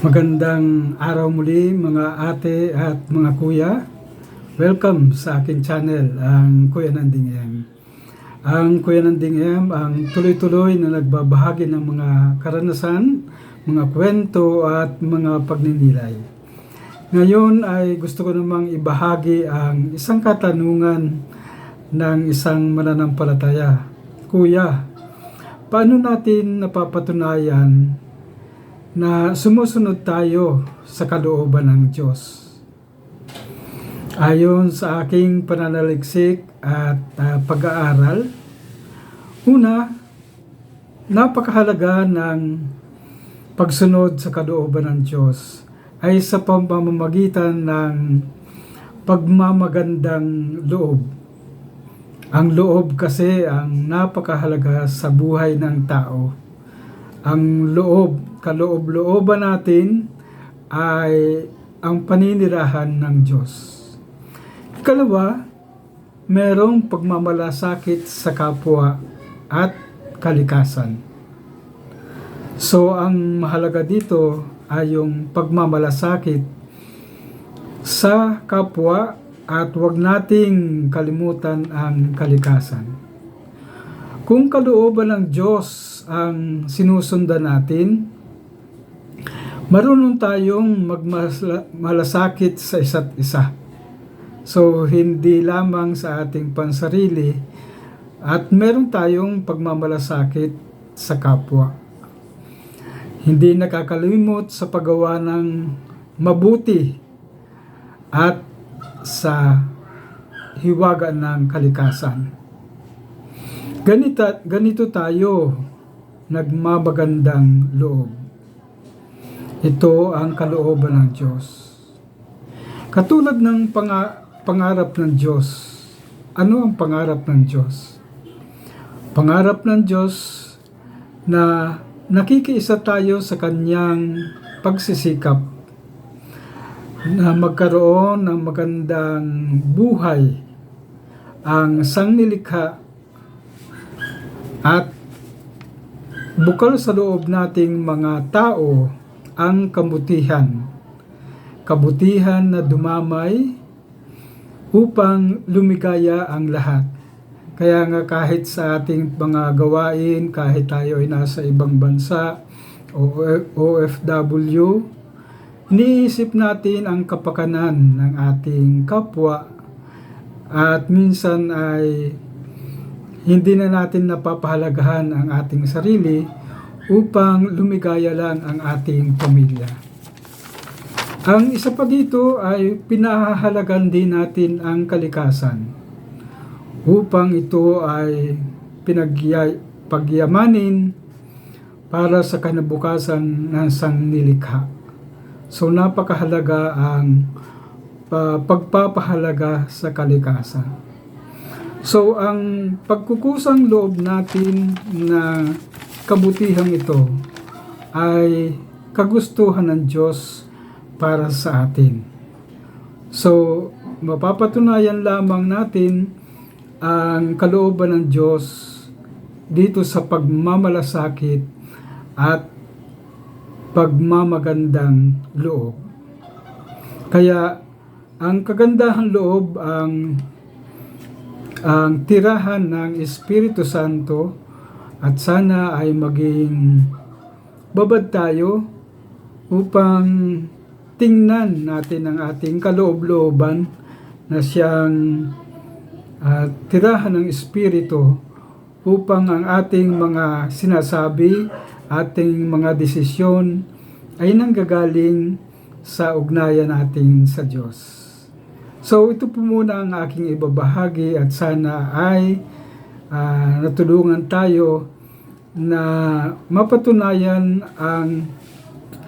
Magandang araw muli mga ate at mga kuya. Welcome sa akin channel, ang Kuya Nanding M. Ang Kuya Nanding M ang tuloy-tuloy na nagbabahagi ng mga karanasan, mga kwento at mga pagninilay. Ngayon ay gusto ko namang ibahagi ang isang katanungan ng isang mananampalataya. Kuya, paano natin napapatunayan na sumusunod tayo sa kalooban ng Diyos. Ayon sa aking pananaliksik at ah, pag-aaral, una, napakahalaga ng pagsunod sa kalooban ng Diyos ay sa pamamagitan ng pagmamagandang loob. Ang loob kasi ang napakahalaga sa buhay ng tao. Ang loob kaloob-looban natin ay ang paninirahan ng Diyos. Ikalawa, merong pagmamalasakit sa kapwa at kalikasan. So, ang mahalaga dito ay yung pagmamalasakit sa kapwa at huwag nating kalimutan ang kalikasan. Kung kalooban ng Diyos ang sinusundan natin, marunong tayong magmalasakit sa isa't isa. So, hindi lamang sa ating pansarili at meron tayong pagmamalasakit sa kapwa. Hindi nakakalimot sa paggawa ng mabuti at sa hiwaga ng kalikasan. Ganito, ganito tayo nagmabagandang loob. Ito ang kalooban ng Diyos. Katulad ng panga- pangarap ng Diyos, ano ang pangarap ng Diyos? Pangarap ng Diyos na nakikiisa tayo sa kanyang pagsisikap na magkaroon ng magandang buhay ang sangnilikha at bukal sa loob nating mga tao ang kabutihan. Kabutihan na dumamay upang lumigaya ang lahat. Kaya nga kahit sa ating mga gawain, kahit tayo ay nasa ibang bansa o OFW, iniisip natin ang kapakanan ng ating kapwa at minsan ay hindi na natin napapahalagahan ang ating sarili upang lumigaya lang ang ating pamilya. Ang isa pa dito ay pinahahalagan din natin ang kalikasan upang ito ay pinagyamanin para sa kanabukasan ng sangnilikha. So napakahalaga ang uh, pagpapahalaga sa kalikasan. So ang pagkukusang loob natin na kabutihang ito ay kagustuhan ng Diyos para sa atin. So, mapapatunayan lamang natin ang kalooban ng Diyos dito sa pagmamalasakit at pagmamagandang loob. Kaya ang kagandahan loob ang ang tirahan ng Espiritu Santo at sana ay maging babad tayo upang tingnan natin ang ating kaloob-looban na siyang uh, tirahan ng Espiritu upang ang ating mga sinasabi, ating mga desisyon ay nanggagaling sa ugnayan natin sa Diyos. So ito po muna ang aking ibabahagi at sana ay uh, natulungan tayo na mapatunayan ang,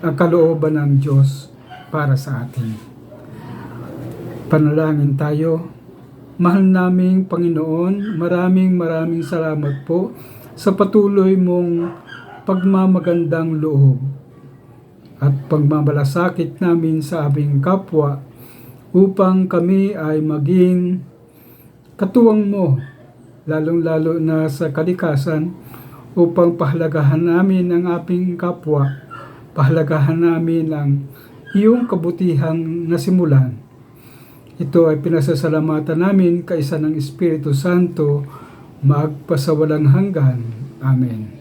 ang kalooban ng Diyos para sa atin. Panalangin tayo. Mahal naming Panginoon, maraming maraming salamat po sa patuloy mong pagmamagandang loob at pagmamalasakit namin sa aming kapwa upang kami ay maging katuwang mo lalong-lalo na sa kalikasan upang pahalagahan namin ang aming kapwa pahalagahan namin ang iyong kabutihang nasimulan. Ito ay pinasasalamatan namin kaisa ng Espiritu Santo magpasawalang hanggan. Amen.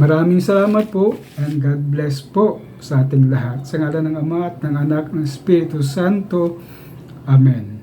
Maraming salamat po and God bless po sa ating lahat. Sa ngalan ng Ama at ng Anak ng Espiritu Santo. Amen.